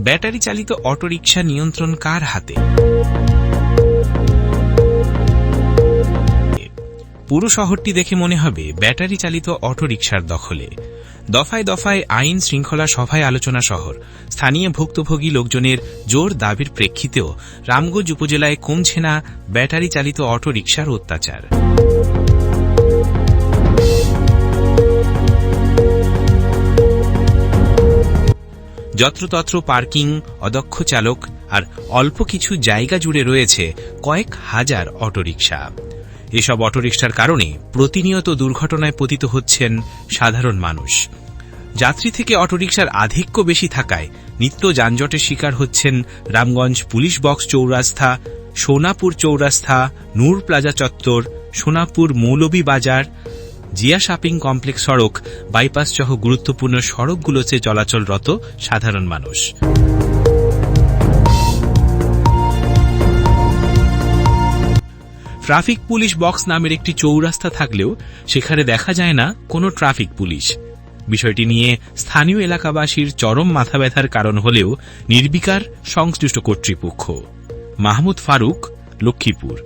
Battery চালিত autorickshaw নিয়ন্ত্রণ কার হাতে? পুরো শহরটি দেখে মনে হবে ব্যাটারি চালিত অটোরিকশার দখলে। দফায় দফায় আইন শৃঙ্খলা সভায় আলোচনা শহর। স্থানীয় ভুক্তভোগী লোকজনের জোর দাবির প্রেক্ষিতেও রামগঞ্জ উপজেলায় কমছে না ব্যাটারি চালিত অটোরিকশার অত্যাচার। যত্রতত্র পার্কিং, অদক্ষ চালক আর অল্প কিছু জায়গা জুড়ে রয়েছে কয়েক হাজার অটোরিকশা। এসব অটোরিকশার কারণে প্রতিনিয়ত দুর্ঘটনায় পতিত হচ্ছেন সাধারণ মানুষ। যাত্রী থেকে অটোরিকশার আধিক্য বেশি থাকায় নিত্য যানজটের শিকার হচ্ছেন রামগঞ্জ পুলিশ বক্স চৌরাস্তা, সোনাপুর চৌরাস্তা, নূর প্লাজা চত্বর, সোনাপুর মৌলভী বাজার জিয়া শপিং কমপ্লেক্স সড়ক বাইপাস সহ গুরুত্বপূর্ণ সড়কগুলোতে চলাচলরত সাধারণ মানুষ। ট্রাফিক পুলিশ বক্স নামের একটি চৌরাস্তা থাকলেও সেখানে দেখা যায় না কোনো ট্রাফিক পুলিশ। বিষয়টি নিয়ে স্থানীয় এলাকাবাসীর চরম মাথা ব্যথার কারণ হলেও নির্বিকার সংশ্লিষ্ট কর্তৃপক্ষ। মাহমুদ ফারুক, লক্ষ্মীপুর।